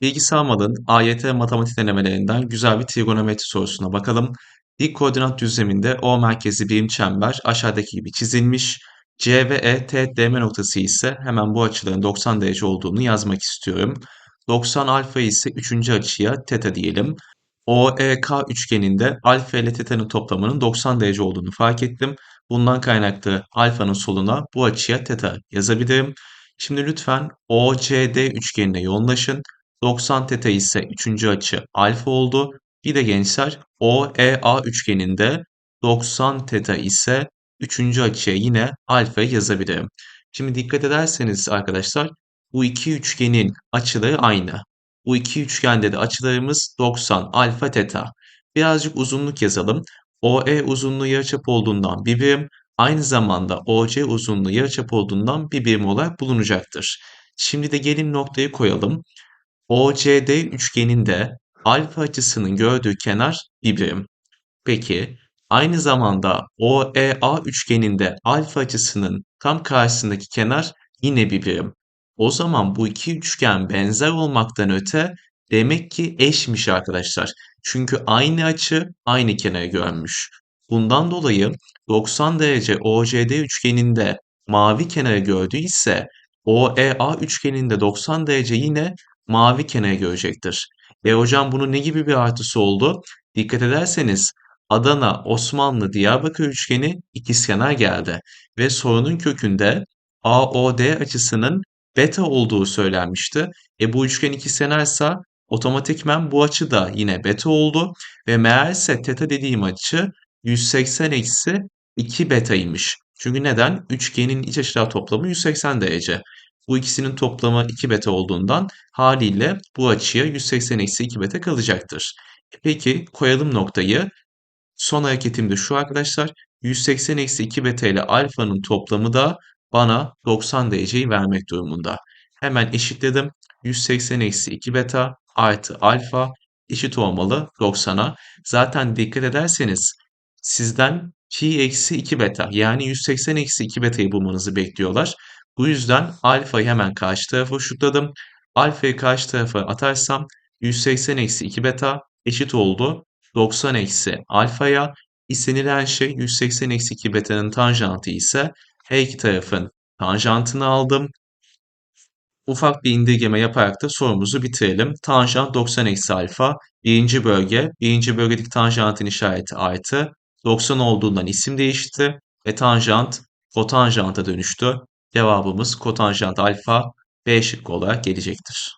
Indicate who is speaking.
Speaker 1: Bilgisayar malın AYT matematik denemelerinden güzel bir trigonometri sorusuna bakalım. Dik koordinat düzleminde O merkezli birim çember aşağıdaki gibi çizilmiş. C ve E teğet DM noktası ise hemen bu açıların 90 derece olduğunu yazmak istiyorum. 90 alfa ise 3. açıya teta diyelim. OEK üçgeninde alfa ile teta'nın toplamının 90 derece olduğunu fark ettim. Bundan kaynaklı alfanın soluna bu açıya teta yazabilirim. Şimdi lütfen OCD üçgenine yoğunlaşın. 90 teta ise 3. açı alfa oldu. Bir de gençler OEA üçgeninde 90 teta ise 3. açıya yine alfa yazabilirim. Şimdi dikkat ederseniz arkadaşlar bu iki üçgenin açıları aynı. Bu iki üçgende de açılarımız 90 alfa teta. Birazcık uzunluk yazalım. OE uzunluğu yarıçap olduğundan bir birim, aynı zamanda OC uzunluğu yarıçap olduğundan bir birim olarak bulunacaktır. Şimdi de gelin noktayı koyalım. OCD üçgeninde alfa açısının gördüğü kenar bir birim. Peki aynı zamanda OEA üçgeninde alfa açısının tam karşısındaki kenar yine bir birim. O zaman bu iki üçgen benzer olmaktan öte demek ki eşmiş arkadaşlar. Çünkü aynı açı aynı kenarı görmüş. Bundan dolayı 90 derece OCD üçgeninde mavi kenarı gördüyse OEA üçgeninde 90 derece yine mavi kenarı görecektir. E hocam bunun ne gibi bir artısı oldu? Dikkat ederseniz Adana, Osmanlı, Diyarbakır üçgeni ikizkenar geldi ve sorunun kökünde AOD açısının beta olduğu söylenmişti. E bu üçgen ikizkenarsa otomatikmen bu açı da yine beta oldu ve meğerse teta dediğim açı 180 eksi 2 betaymış. Çünkü neden? Üçgenin iç açılar toplamı 180 derece. Bu ikisinin toplamı 2 beta olduğundan haliyle bu açıya 180 eksi 2 beta kalacaktır. E peki koyalım noktayı. Son hareketim de şu arkadaşlar. 180 eksi 2 beta ile alfanın toplamı da bana 90 dereceyi vermek durumunda. Hemen eşitledim. 180 eksi 2 beta artı alfa eşit olmalı 90'a. Zaten dikkat ederseniz sizden pi eksi 2 beta yani 180 eksi 2 beta'yı bulmanızı bekliyorlar. Bu yüzden alfayı hemen karşı tarafa ışıkladım. Alfayı karşı tarafa atarsam 180 eksi 2 beta eşit oldu 90 eksi alfaya. İstenilen şey 180 eksi 2 beta'nın tanjantı ise her iki tarafın tanjantını aldım. Ufak bir indirgeme yaparak da sorumuzu bitirelim. Tanjant 90 eksi alfa. Birinci bölge. Birinci bölgedeki tanjantın işareti artı. 90 olduğundan isim değişti. Ve tanjant kotanjanta dönüştü. Cevabımız kotanjant alfa B şıkkı olarak gelecektir.